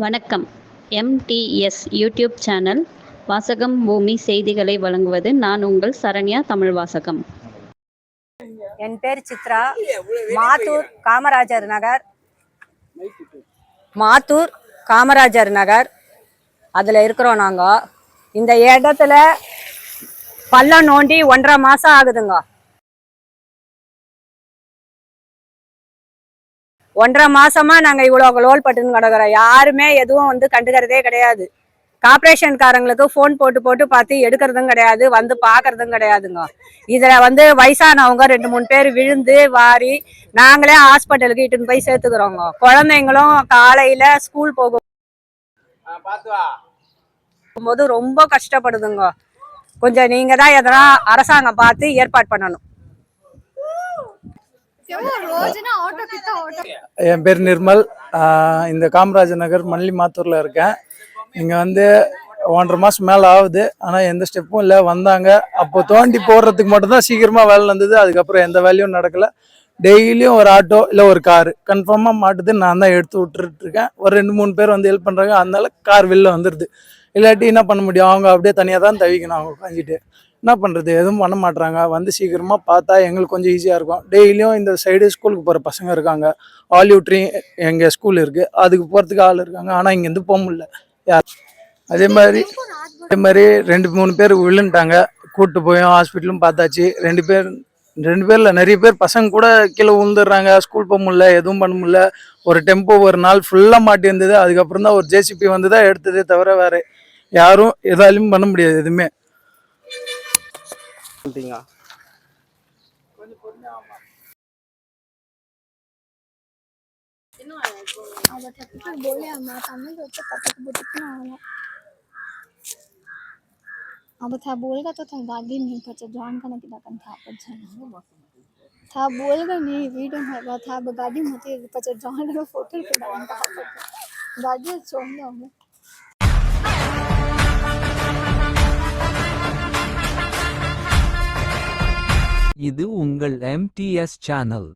வணக்கம். MTS YouTube channel வாசகம் பூமி செய்திகளை வழங்குவது நான் உங்கள் சரண்யா தமிழ் வாசகம். என் பேர் சித்ரா. மாத்தூர் காமராஜர் நகர். மாத்தூர் காமராஜர் நகர். அதில் இருக்கிறோம் நாங்கள் இந்த இடத்துல பள்ளம் நோண்டி ஒன்றரை மாதம் ஆகுதுங்க. ஒன்றரை மாசமா நாங்கள் இவ்வளோ லோல் பட்டுன்னு கிடக்குறோம். யாருமே எதுவும் வந்து கண்டுக்கிறதே கிடையாது. கார்பரேஷன்காரங்களுக்கு ஃபோன் போட்டு போட்டு பார்த்து எடுக்கிறதும் கிடையாது வந்து பார்க்கறதும் கிடையாதுங்க. இதில் வந்து வயசானவங்க ரெண்டு மூணு பேர் விழுந்து வாரி நாங்களே ஹாஸ்பிட்டலுக்கு இட்டுன்னு போய் சேர்த்துக்கிறோங்க. குழந்தைங்களும் காலையில் ஸ்கூல் போகும் போது ரொம்ப கஷ்டப்படுதுங்க. கொஞ்சம் நீங்கள் தான் எதனா அரசாங்கம் பார்த்து ஏற்பாடு பண்ணணும். என் பேர் நிர்மல். இந்த காமராஜர் நகர் மல்லி மாத்தூரில் இருக்கேன். இங்கே வந்து ஒன்றரை மாதம் மேலே ஆகுது. ஆனால் எந்த ஸ்டெப்பும் இல்லை. வந்தாங்க. அப்போ தோண்டி போடுறதுக்கு மட்டும்தான் சீக்கிரமாக வேலை நடந்தது. அதுக்கப்புறம் எந்த வேலையும் நடக்கல. டெய்லியும் ஒரு ஆட்டோ இல்லை ஒரு கார். கன்ஃபார்மாக மாட்டுது. நான் தான் எடுத்து விட்டுட்டு இருக்கேன். ஒரு ரெண்டு மூணு பேர் வந்து ஹெல்ப் பண்ணுறாங்க அதனால கார் வெளில வந்துடுது இல்லாட்டி என்ன பண்ண முடியும்? அவங்க அப்படியே தனியாக தான் தவிக்கணும். அவங்க உட்காந்துட்டு என்ன பண்ணுறது எதுவும் பண்ண மாட்டுறாங்க வந்து சீக்கிரமாக பார்த்தா எங்களுக்கு கொஞ்சம் ஈஸியாக இருக்கும். டெய்லியும் இந்த சைடு ஸ்கூலுக்கு போகிற பசங்க இருக்காங்க. ஆலிவ் ட்ரீ எங்கள் ஸ்கூல் இருக்குது அதுக்கு போகிறதுக்கு ஆள் இருக்காங்க. ஆனால் இங்கேருந்து போக முடியல. யார்? அதே மாதிரி அதே மாதிரி ரெண்டு மூணு பேர் விழுந்துட்டாங்க. கூப்பிட்டு போயும் ஹாஸ்பிட்டலும் பார்த்தாச்சு. ரெண்டு பேர் ரெண்டு பேரில் நிறைய பேர் பசங்க கூட கீழே விழுந்துடுறாங்க. ஸ்கூல் போக முடியல எதுவும் பண்ண முடியல. ஒரு டெம்போ ஒரு நாள் ஃபுல்லாக மாட்டி இருந்தது அதுக்கப்புறம் தான் ஒரு ஜேசிபி வந்து தான் எடுத்ததே தவிர வேறு யாரும் எதாலையும் பண்ண முடியாது எதுவுமே. சொல்லிட்டீங்க अब था बोलेगा तो था गाड़ी नहीं पचा जॉन का ना कन था पचा था बोलेगा नहीं वीडियो में था अब गाड़ी में होती है पचा जॉन का फोटो के डाल का पचा गाड़ी छोड़ இது உங்கள் எம்டிஎஸ் சேனல்